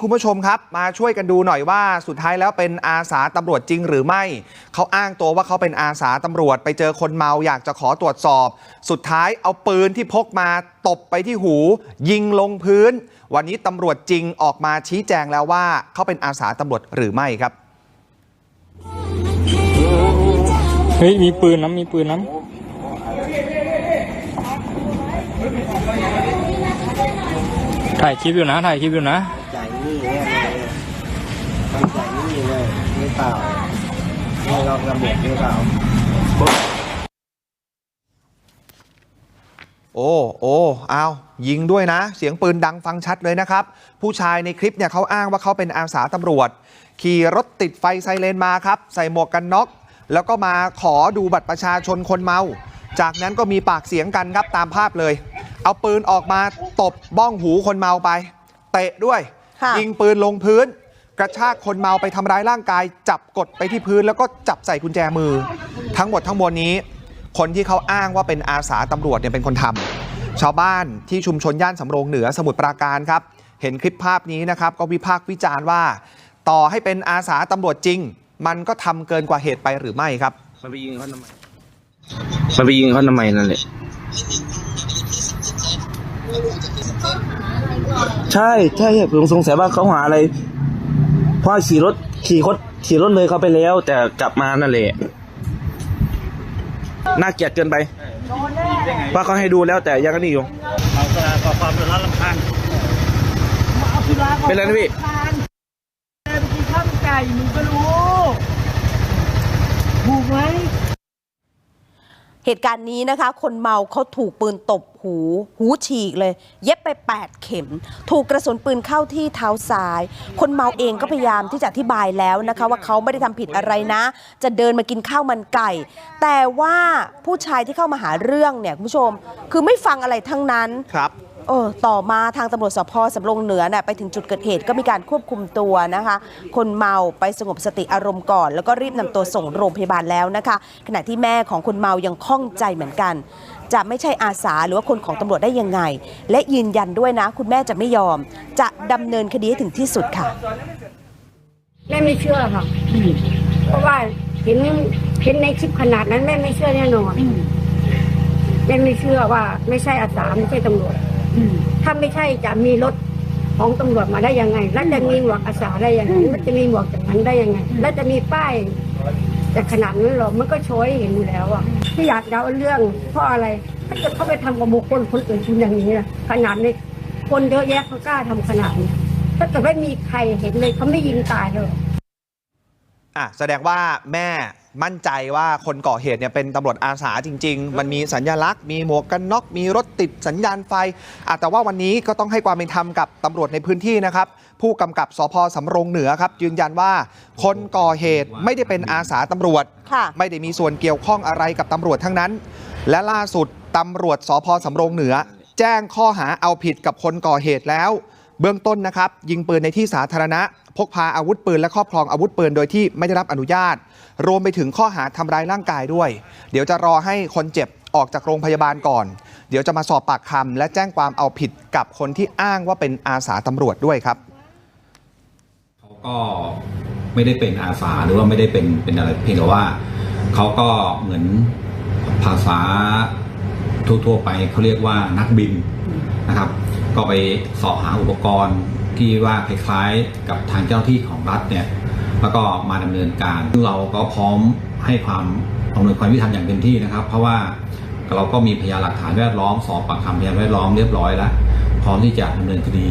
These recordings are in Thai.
คุณผู้ชมครับมาช่วยกันดูหน่อยว่าสุดท้ายแล้วเป็นอาสาตำรวจจริงหรือไม่ เขาอ้างตัวว่าเขาเป็นอาสาตำรวจไปเจอคนเมาอยากจะขอตรวจสอบ สุดท้ายเอาปืนที่พกมาตบไปที่หู ยิงลงพื้น วันนี้ตำรวจจริงออกมาชี้แจงแล้วว่า เขาเป็นอาสาตำรวจหรือไม่ครับเฮ้ยมีปืนน้ำมีปืนน้ำถ่ายคลิปอยู่นะถ่ายคลิปอยู่นะ จ่ายหนี้เนี่ยเลยต้องจ่ายหนี้เลยห รือเปล่าไม่ลองระเบียบหรือเปล่า โอ้โอ้เอาวยิงด้วยนะ เสียงปืนดังฟังชัดเลยนะครับ ผู้ชายในคลิปเนี่ยเขาอ้างว่าเขาเป็นอาสาตำรวจ ขี่รถติดไฟไซเรนมาครับ ใส่หมวกกันน็อก แล้วก็มาขอดูบัตรประชาชนคนเมา จากนั้นก็มีปากเสียงกันครับตามภาพเลย เอาปืนออกมาตบบ้องหูคนเมาไป เตะด้วย ค่ะ ยิงปืนลงพื้น กระชากคนเมาไปทำร้ายร่างกาย จับกดไปที่พื้นแล้วก็จับใส่กุญแจมือ ทั้งหมดทั้งมวลนี้ คนที่เขาอ้างว่าเป็นอาสาตำรวจเนี่ยเป็นคนทำชาวบ้านที่ชุมชนย่านสำโรงเหนือสมุทรปราการครับ เห็นคลิปภาพนี้นะครับ ก็วิพากษ์วิจารณ์ว่า ต่อให้เป็นอาสาตำรวจจริง มันก็ทำเกินกว่าเหตุไปหรือไม่ครับมันไปยิงเขาทำไมมันไปยิงเขาทำไมนั่นแหละใช่ใช่ผมสงสัยว่าเขาหาอะไร พราะขี่รถขี่รถขี่รถเลยเขาไปแล้ว แต่กลับมานั่นแหละน่าเกลียดเกินไปเพราะเขาให้ดูแล้วแต่ยังก็นี่อยู่เอาสลากก่อความเดือดร้อนรำคาญเป็นไรนะพี่ไปกินข้าวมันไก่มึงก็รู้ถูกไหม เหตุการณ์นี้นะคะ คนเมาเขาถูกปืนตบหู หูฉีกเลย เย็บไป 8 เข็ม ถูกกระสุนปืนเข้าที่เท้าซ้าย คนเมาเองก็พยายามที่จะอธิบายแล้วนะคะ ว่าเขาไม่ได้ทำผิดอะไรนะ จะเดินมากินข้าวมันไก่ แต่ว่าผู้ชายที่เข้ามาหาเรื่องเนี่ยคุณผู้ชม คือไม่ฟังอะไรทั้งนั้นครับ เออต่อมาทางตำรวจสพสำโรงเหนือน่ะไปถึงจุดเกิดเหตุก็มีการควบคุมตัวนะคะ คนเมาไปสงบสติอารมณ์ก่อน แล้วก็รีบนำตัวส่งโรงพยาบาลแล้วนะคะ ขณะที่แม่ของคนเมายังข้องใจเหมือนกัน จะไม่ใช่อาสาหรือว่าคนของตำรวจได้ยังไง และยืนยันด้วยนะ คุณแม่จะไม่ยอม จะดำเนินคดีให้ถึงที่สุดค่ะแม่ไม่เชื่อค่ะเพราะว่าเห็นเห็นในคลิปขนาดนั้นแม่ไม่เชื่อแน่นอนแม่ไม่เชื่อว่าไม่ใช่อาสาไม่ใช่ตำรวจ ถ้าไม่ใช่จะมีรถของตำรวจมาได้ยังไง แล้วจะมีหมวกอาสาได้ยังไงแล้วจะมีหมวกจากนั้นได้ยังไง แล้วจะมีป้ายแต่ขนาดนั้นหรอ มันก็โชยให้เห็นอยู่แล้วอะที่อยากจะเอาเรื่องเพราะอะไร ถ้าเกิดเขาไปทำกับบุคคลคนอื่นคุณอย่างนี้นะขนาดนี้คนเยอะแยะเขากล้าทำขนาดนี้ถ้าเกิดไม่มีใครเห็นเลยเขาไม่ยิงตายเลยอะแสดงว่าแม่ มั่นใจว่าคนก่อเหตุเนี่ยเป็นตำรวจอาสาจริง ๆ มันมีสัญญลักษณ์ มีหมวกกันน็อก มีรถติดสัญญาณไฟอะแต่ว่าวันนี้ก็ต้องให้ความเป็นธรรมกับตำรวจในพื้นที่นะครับ ผู้กำกับสพสำโรงเหนือครับ ยืนยันว่าคนก่อเหตุไม่ได้เป็นอาสาตำรวจค่ะไม่ได้มีส่วนเกี่ยวข้องอะไรกับตำรวจทั้งนั้น และล่าสุดตำรวจสพสำโรงเหนือ แจ้งข้อหาเอาผิดกับคนก่อเหตุแล้ว เบื้องต้นนะครับยิงปืนในที่สาธารณะ พกพาอาวุธปืนและครอบครองอาวุธปืนโดยที่ไม่ได้รับอนุญาต รวมไปถึงข้อหาทำร้ายร่างกายด้วย เดี๋ยวจะรอให้คนเจ็บออกจากโรงพยาบาลก่อน เดี๋ยวจะมาสอบปากคำและแจ้งความเอาผิดกับคนที่อ้างว่าเป็นอาสาตำรวจด้วยครับเขาก็ไม่ได้เป็นอาสาหรือว่าไม่ได้เป็นเป็นอะไรเพียงแต่ว่าเขาก็เหมือนภาษาทั่วๆไปเขาเรียกว่านักบินนะครับ ก็ไปสอบหาอุปกรณ์ที่ว่าคล้ายๆกับทางเจ้าที่ของรัฐเนี่ยแล้วก็มาดำเนินการซึ่งเราก็พร้อมให้ความอำนวยความยุติธรรมอย่างเต็มที่นะครับ เพราะว่าเราก็มีพยานหลักฐานแวดล้อมสอบปากคำพยานแวดล้อมเรียบร้อยแล้วพร้อมที่จะดำเนินคดี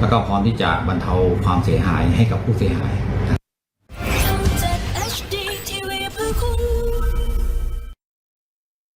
แล้วก็พร้อมที่จะบรรเทาความเสียหายให้กับผู้เสียหาย